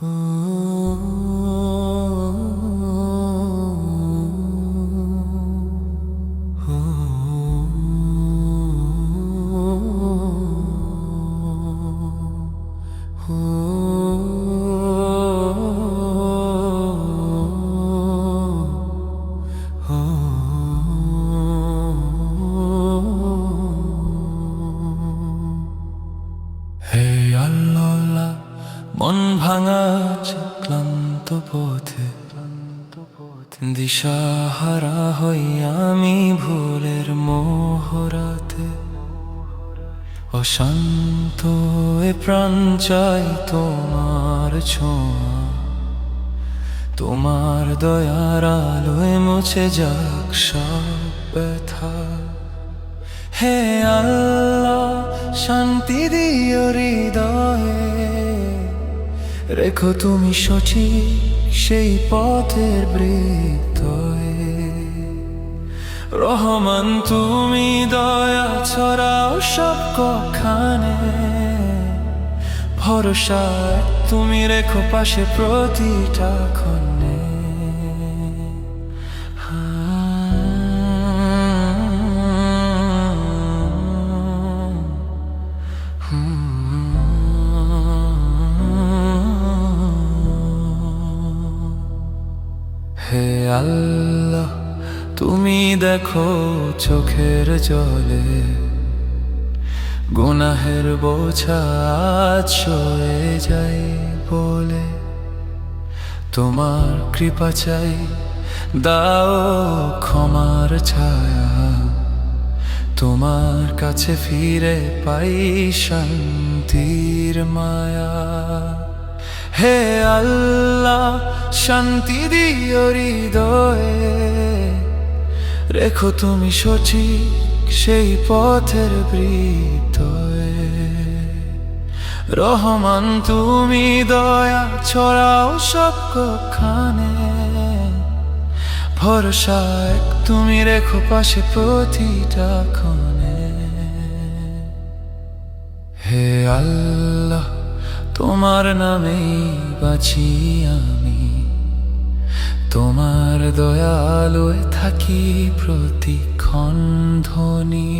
হে ভাঙা ক্লান্ত পথে দিশাহারা হই আমি ভুলের মোহরাতে। অশান্ত এ প্রাণ চাই তোমার ছোঁয়া। তোমার দয়ার আলোয় মুছে যাক সব ব্যথা। হে আল্লাহ, শান্তি দিও হৃদয়ে। রেখো তুমি সচি সেই পথের বৃত্তয়ে। রহমান, তুমি দয়া ছড়াও সব কখানে ভরসা তুমি রেখো পাশে প্রতিটা ক্ষণে। আল্লাহ, তুমি দেখো চোখের জলে। গুনাহের বোঝা যায় বলে। তোমার কৃপা চাই, দাও ক্ষমার ছায়া। তোমার কাছে ফিরে পাই শান্তির মায়া। হে আল্লাহ শান্তি দিও হৃদয়ে। রেখো তুমি সঠিক সেই পথের বৃতয়ে রহমান, তুমি দয়া ছড়াও সব কখানে ভরসা এক তুমি রেখো পাশে প্রতিটা ক্ষণে। হে আল্লাহ, তোমার নামেই বাঁচি আমি। তোমার দয়ালয় থাকি প্রতিক্ষণ ধ্বনি